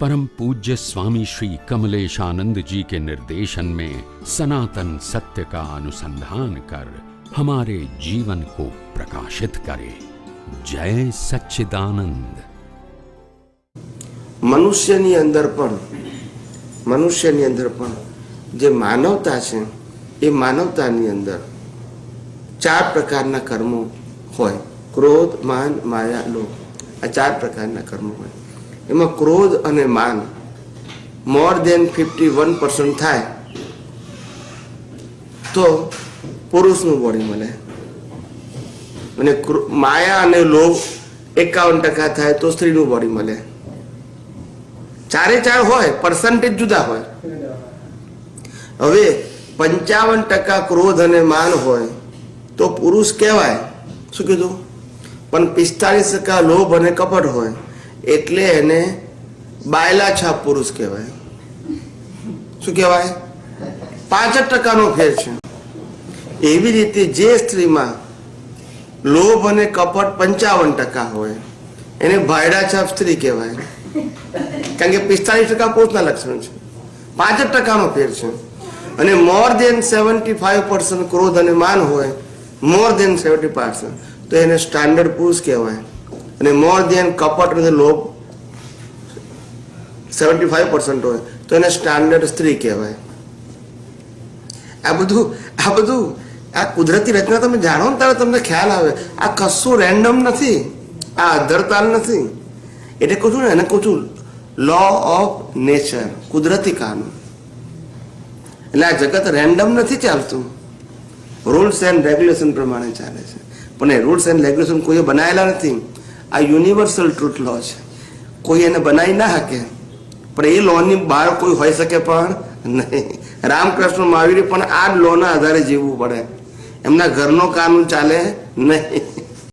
परम पूज्य स्वामी श्री कमलेशानंद जी के निर्देशन में सनातन सत्य का अनुसंधान कर हमारे जीवन को प्रकाशित करे जय सच्चिदानंद મનુષ્યની અંદર પણ મનુષ્યની અંદર પણ જે માનવતા છે એ માનવતાની અંદર ચાર પ્રકારના કર્મો હોય ક્રોધ માન માયા લોભ આ ચાર પ્રકારના કર્મો હોય એમાં ક્રોધ અને માન more than fifty one percent થાય. તો પુરુષનું બોડી મળે. અને માયા અને લોભ એકાવન ટકા થાય તો સ્ત્રીનું બોડી મળે. ચારે ચાર હોય પર્સન્ટેજ જુદા હોય. હવે પંચાવન ટકા ક્રોધ અને માન હોય તો પુરુષ કહેવાય. શું કીધું? પણ પિસ્તાળીસ ટકા લોભ અને કપટ હોય. એટલે એને બાયલા છાપ પુરુષ કહેવાય. શું કહેવાય? પાંચ ટકાનો ફેર છે. એવી રીતે જે સ્ત્રીમાં લોભ અને કપટ પંચાવન ટકા હોય, એને ભાયડા છાપ સ્ત્રી કહેવાય. કારણ કે પિસ્તાલીસ ટકા પુરુષના લક્ષણ છે. પાંચ ટકાનો ફેર છે. અને more than seventy five percent ક્રોધ અને માન હોય મોર દેન સેવન્ટી પર્સન્ટ તો એને સ્ટાન્ડર્ડ પુરુષ કહેવાય. અને મોર દેન કપટ અને લોભ સેવન્ટી ફાઈવ પર્સન્ટ હોય. તો એને સ્ટાન્ડર્ડ સ્ત્રી કહેવાય. આ બધું આ બધું, આ કુદરતી રચના તમે જાણો ને ત્યારે તમને ખ્યાલ આવે. આ કશું રેન્ડમ નથી. આ અધરતાલ નથી. એટલે કહું છું ને એને કહું છું લો ઓફ નેચર કુદરતી કાનૂન. એટલે આ જગત રેન્ડમ નથી ચાલતું. રૂલ્સ એન્ડ રેગ્યુલેશન પ્રમાણે ચાલે છે. પણ એ રૂલ્સ એન્ડ રેગ્યુલેશન કોઈએ બનાવેલા નથી. આ યુનિવર્સલ ટ્રુથ લો છે. કોઈ એને બનાવી ના શકે. પણ એ લોની બહાર કોઈ હોઈ શકે પણ નહીં. રામકૃષ્ણ મહાવીરે પણ આ જ લોના આધારે જીવવું પડે. એમના ઘરનો કાનૂન ચાલે નહીં.